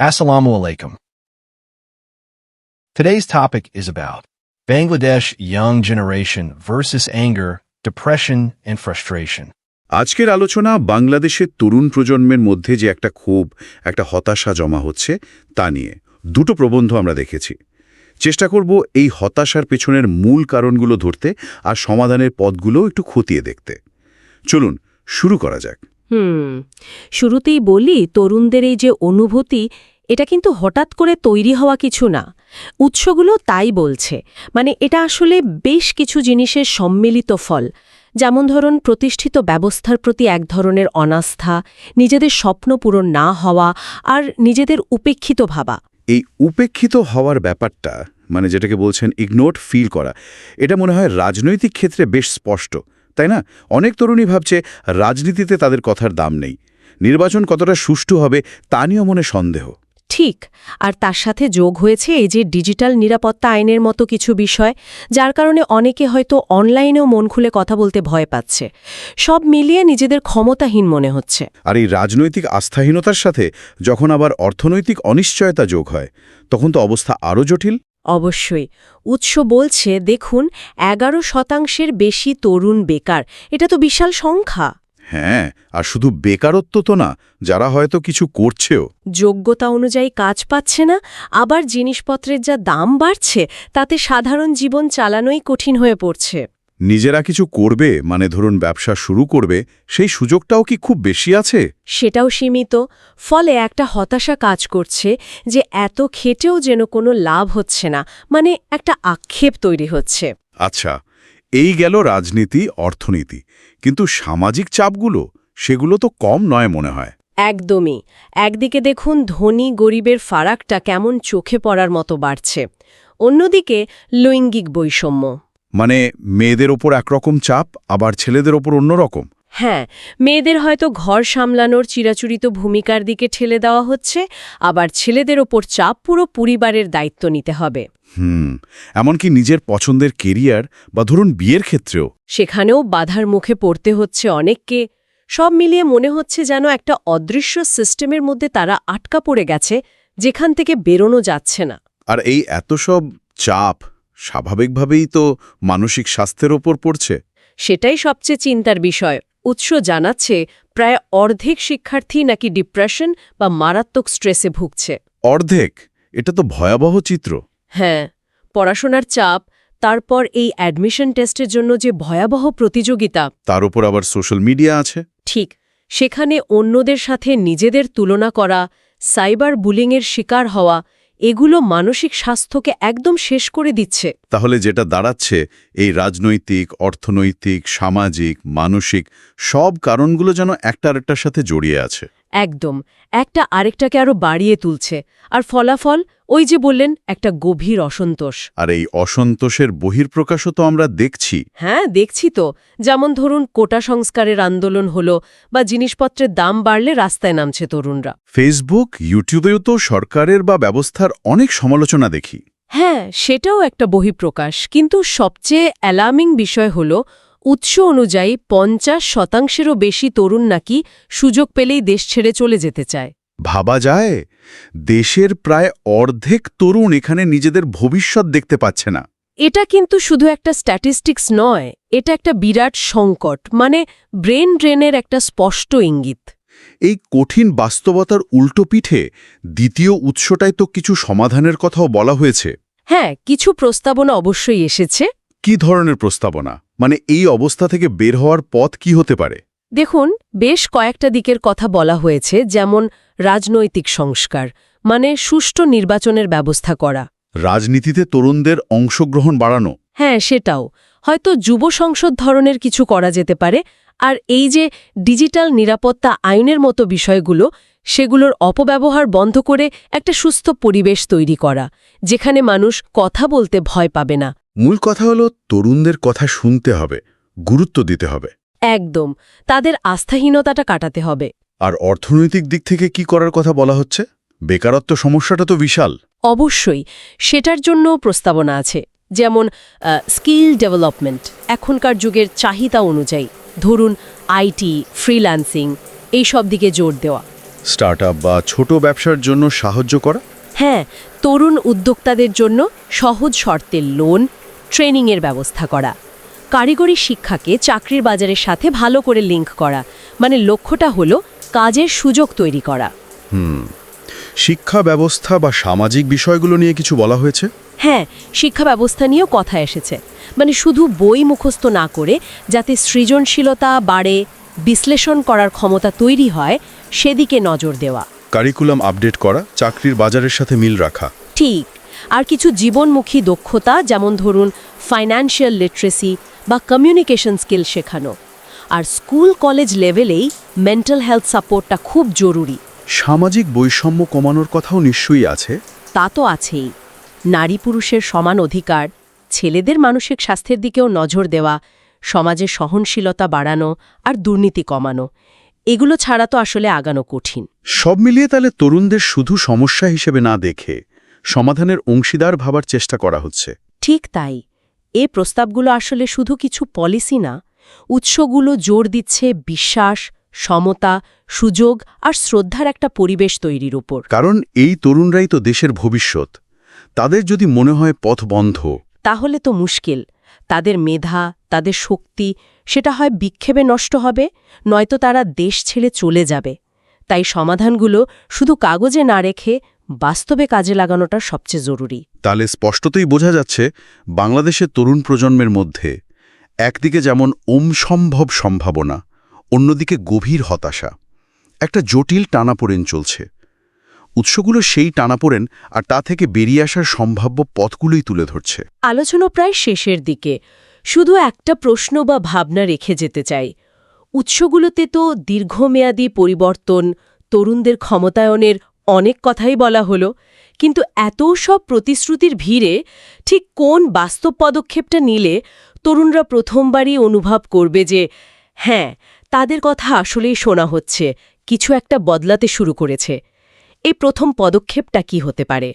Assalamu alaikum. Today's topic is about Bangladesh young generation versus anger, depression, and frustration. আজকের আলোচনা বাংলাদেশের তরুণ প্রজন্মের মধ্যে যে একটা ক্ষোভ একটা হতাশা জমা হচ্ছে তা নিয়ে দুটো প্রবন্ধ আমরা দেখেছি চেষ্টা করব এই হতাশার পেছনের মূল কারণগুলো ধরতে আর সমাধানের পথগুলো একটু খতিয়ে দেখতে চলুন শুরু করা যাক হুম, শুরুতেই বলি তরুণদের এই যে অনুভূতি, এটা কিন্তু হঠাৎ করে তৈরি হওয়া কিছু না। উৎসগুলো তাই বলছে। মানে এটা আসলে বেশ কিছু জিনিসের সম্মিলিত ফল। যেমন ধরুন, প্রতিষ্ঠিত ব্যবস্থার প্রতি এক ধরনের অনাস্থা, নিজেদের স্বপ্ন পূরণ না হওয়া আর নিজেদের উপেক্ষিত ভাবা। এই উপেক্ষিত হওয়ার ব্যাপারটা মানে যেটাকে বলছেন ইগনোট ফিল করা, এটা মনে হয় রাজনৈতিক ক্ষেত্রে বেশ স্পষ্ট। তাই না? অনেক তরুণী ভাবছে রাজনীতিতে তাদের কথার দাম নেই। নির্বাচন কতটা সুষ্ঠু হবে তা নিয়েও মনে সন্দেহ। ঠিক আর তার সাথে যোগ হয়েছে এই যে ডিজিটাল নিরাপত্তা আইনের মতো কিছু বিষয় যার কারণে অনেকে হয়তো অনলাইনেও মন খুলে কথা বলতে ভয় পাচ্ছে। সব মিলিয়ে নিজেদের ক্ষমতাহীন মনে হচ্ছে। আর এই রাজনৈতিক আস্থাহীনতার সাথে যখন আবার অর্থনৈতিক অনিশ্চয়তা যোগ হয় তখন তো অবস্থা আরও জটিল। অবশ্যই। উৎস বলছে দেখুন এগারো শতাংশের বেশি তরুণ বেকার। এটা তো বিশাল সংখ্যা। হ্যাঁ আর শুধু বেকারত্ব তো না যারা হয়তো কিছু করছেও। যোগ্যতা অনুযায়ী কাজ পাচ্ছে না আবার জিনিসপত্রের যা দাম বাড়ছে তাতে সাধারণ জীবন চালানোই কঠিন হয়ে পড়ছে। নিজেরা কিছু করবে মানে ধরুন ব্যবসা শুরু করবে সেই সুযোগটাও কি খুব বেশি আছে? সেটাও সীমিত। ফলে একটা হতাশা কাজ করছে যে এত খেটেও যেন কোনো লাভ হচ্ছে না মানে একটা আক্ষেপ তৈরি হচ্ছে। আচ্ছা এই গেল রাজনীতি অর্থনীতি। কিন্তু সামাজিক চাপগুলো সেগুলো তো কম নয় মনে হয়। একদমই। একদিকে দেখুন ধনী গরিবের ফারাকটা কেমন চোখে পড়ার মতো বাড়ছে। অন্যদিকে লৈঙ্গিক বৈষম্য। মানে মেয়েদের ওপর একরকম চাপ আবার ছেলেদের ওপর অন্যরকম? হ্যাঁ মেয়েদের হয়তো ঘর সামলানোর চিরাচরিত ভূমিকার দিকে ঠেলে দেওয়া হচ্ছে আবার ছেলেদের ওপর চাপ পুরো পরিবারের দায়িত্ব নিতে হবে। হুম এমনকি নিজের পছন্দের কেরিয়ার বা ধরুন বিয়ের ক্ষেত্রেও। সেখানেও বাধার মুখে পড়তে হচ্ছে অনেককে। সব মিলিয়ে মনে হচ্ছে যেন একটা অদৃশ্য সিস্টেমের মধ্যে তারা আটকা পড়ে গেছে যেখান থেকে বেরোনো যাচ্ছে না। আর এই এত সব চাপ স্বাভাবিকভাবেই তো মানসিক স্বাস্থ্যের ওপর পড়ছে। সেটাই সবচেয়ে চিন্তার বিষয়। উৎস জানাচ্ছে প্রায় অর্ধেক শিক্ষার্থী নাকি ডিপ্রেশন বা মারাত্মক স্ট্রেসে ভুগছে। অর্ধেক? এটা তো ভয়াবহ চিত্র। হ্যাঁ পড়াশোনার চাপ তারপর এই অ্যাডমিশন টেস্টের জন্য যে ভয়াবহ প্রতিযোগিতা। তার উপর আবার সোশ্যাল মিডিয়া আছে? ঠিক সেখানে অন্যদের সাথে নিজেদের তুলনা করা সাইবার বুলিংয়ের শিকার হওয়া এগুলো মানসিক স্বাস্থ্যকে একদম শেষ করে দিচ্ছে। তাহলে যেটা দাঁড়াচ্ছে, এই রাজনৈতিক, অর্থনৈতিক, সামাজিক, মানসিক, সব কারণগুলো যেন একটা আরেকটার সাথে জড়িয়ে আছে। একদম একটা আরেকটাকে আরও বাড়িয়ে তুলছে। আর ফলাফল ওই যে বললেন একটা গভীর অসন্তোষ। আর এই অসন্তোষের বহির্প্রকাশও তো আমরা দেখছি। হ্যাঁ দেখছি তো। যেমন ধরুন কোটা সংস্কারের আন্দোলন হলো বা জিনিসপত্রের দাম বাড়লে রাস্তায় নামছে তরুণরা। ফেসবুক ইউটিউবেও তো সরকারের বা ব্যবস্থার অনেক সমালোচনা দেখি। হ্যাঁ সেটাও একটা বহিঃপ্রকাশ। কিন্তু সবচেয়ে অ্যালার্মিং বিষয় হল উৎস অনুযায়ী পঞ্চাশ শতাংশেরও বেশি তরুণ নাকি সুযোগ পেলেই দেশ ছেড়ে চলে যেতে চায়। ভাবা যায় দেশের প্রায় অর্ধেক তরুণ এখানে নিজেদের ভবিষ্যৎ দেখতে পাচ্ছে না। এটা কিন্তু শুধু একটা স্ট্যাটিস্টিক্স নয় এটা একটা বিরাট সংকট মানে ব্রেন ড্রেনের একটা স্পষ্ট ইঙ্গিত। এই কঠিন বাস্তবতার উল্টো পিঠে দ্বিতীয় উৎসটায় তো কিছু সমাধানের কথাও বলা হয়েছে। হ্যাঁ কিছু প্রস্তাবনা অবশ্যই এসেছে। কি ধরনের প্রস্তাবনা? মানে এই অবস্থা থেকে বের হওয়ার পথ কি হতে পারে? দেখুন বেশ কয়েকটা দিকের কথা বলা হয়েছে যেমন রাজনৈতিক সংস্কার মানে সুষ্ঠু নির্বাচনের ব্যবস্থা করা। রাজনীতিতে তরুণদের অংশগ্রহণ বাড়ানো? হ্যাঁ সেটাও। হয়তো যুব সংসদ ধরনের কিছু করা যেতে পারে আর এই যে ডিজিটাল নিরাপত্তা আইনের মতো বিষয়গুলো সেগুলোর অপব্যবহার বন্ধ করে একটা সুস্থ পরিবেশ তৈরি করা যেখানে মানুষ কথা বলতে ভয় পাবে না। মূল কথা হলো তরুণদের কথা শুনতে হবে গুরুত্ব দিতে হবে। একদম তাদের আস্থাহীনতাটা কাটাতে হবে। আর অর্থনৈতিক দিক থেকে কি করার কথা বলা হচ্ছে? বেকারত্ব সমস্যাটা তো বিশাল। অবশ্যই সেটার জন্য প্রস্তাবনা আছে যেমন স্কিল ডেভেলপমেন্ট এখনকার যুগের চাহিদা অনুযায়ী। ধরুন আইটি ফ্রিল্যান্সিং এই সব দিকে জোর দেওয়া। স্টার্টআপ বা ছোট ব্যবসার জন্য সাহায্য করা? হ্যাঁ তরুণ উদ্যোক্তাদের জন্য সহজ শর্তের লোন ট্রেনিংয়ের ব্যবস্থা করা। কারিগরি শিক্ষাকে চাকরির বাজারের সাথে ভালো করে লিঙ্ক করা। মানে লক্ষ্যটা হলো কাজের সুযোগ তৈরি করা। শিক্ষা ব্যবস্থা বা সামাজিক বিষয়গুলো নিয়ে কিছু বলা হয়েছে? হ্যাঁ শিক্ষা ব্যবস্থা নিয়েও কথা এসেছে। মানে শুধু বই মুখস্থ না করে যাতে সৃজনশীলতা বাড়ে বিশ্লেষণ করার ক্ষমতা তৈরি হয় সেদিকে নজর দেওয়া। কারিকুলাম আপডেট করা চাকরির বাজারের সাথে মিল রাখা। ঠিক। আর কিছু জীবনমুখী দক্ষতা যেমন ধরুন ফাইন্যান্সিয়াল লিটারেসি বা কমিউনিকেশন স্কিল শেখানো। আর স্কুল কলেজ লেভেলেই মেন্টাল হেলথ সাপোর্টটা খুব জরুরি। সামাজিক বৈষম্য কমানোর কথাও নিশ্চয়ই আছে? তা তো আছেই। নারী পুরুষের সমান অধিকার ছেলেদের মানসিক স্বাস্থ্যের দিকেও নজর দেওয়া সমাজে সহনশীলতা বাড়ানো আর দুর্নীতি কমানো এগুলো ছাড়া তো আসলে আগানো কঠিন। সব মিলিয়ে তাহলে তরুণদের শুধু সমস্যা হিসেবে না দেখে সমাধানের অংশীদার ভাবার চেষ্টা করা হচ্ছে। ঠিক তাই। এ প্রস্তাবগুলো আসলে শুধু কিছু পলিসি না উৎসগুলো জোর দিচ্ছে বিশ্বাস সমতা সুযোগ আর শ্রদ্ধার একটা পরিবেশ তৈরির উপর। কারণ এই তরুণরাই তো দেশের ভবিষ্যৎ। তাদের যদি মনে হয় পথ বন্ধ। তাহলে তো মুশকিল। তাদের মেধা তাদের শক্তি সেটা হয় বিক্ষেপে নষ্ট হবে নয়তো তারা দেশ ছেড়ে চলে যাবে। তাই সমাধানগুলো শুধু কাগজে না রেখে বাস্তবে কাজে লাগানোটা সবচেয়ে জরুরি। তাহলে স্পষ্টতই বোঝা যাচ্ছে বাংলাদেশের তরুণ প্রজন্মের মধ্যে একদিকে যেমন ওমসম্ভব সম্ভাবনা অন্যদিকে গভীর হতাশা। একটা জটিল টানাপোড়েন চলছে। উৎসগুলো সেই টানাপোড়েন আর তা থেকে বেরিয়ে আসার সম্ভাব্য পথগুলোই তুলে ধরছে। আলোচনা প্রায় শেষের দিকে। শুধু একটা প্রশ্ন বা ভাবনা রেখে যেতে চাই। উৎসগুলোতে তো দীর্ঘমেয়াদী পরিবর্তন তরুণদের ক্ষমতায়নের অনেক কথাই বলা হলো, কিন্তু এত সব প্রতিশ্রুতির ভিড়ে ঠিক কোন বাস্তব পদক্ষেপটা নিলে তরুণরা প্রথমবারই অনুভব করবে যে হ্যাঁ তাদের কথা আসলেই শোনা হচ্ছে, কিছু একটা বদলাতে শুরু করেছে। এই প্রথম পদক্ষেপটা কি হতে পারে?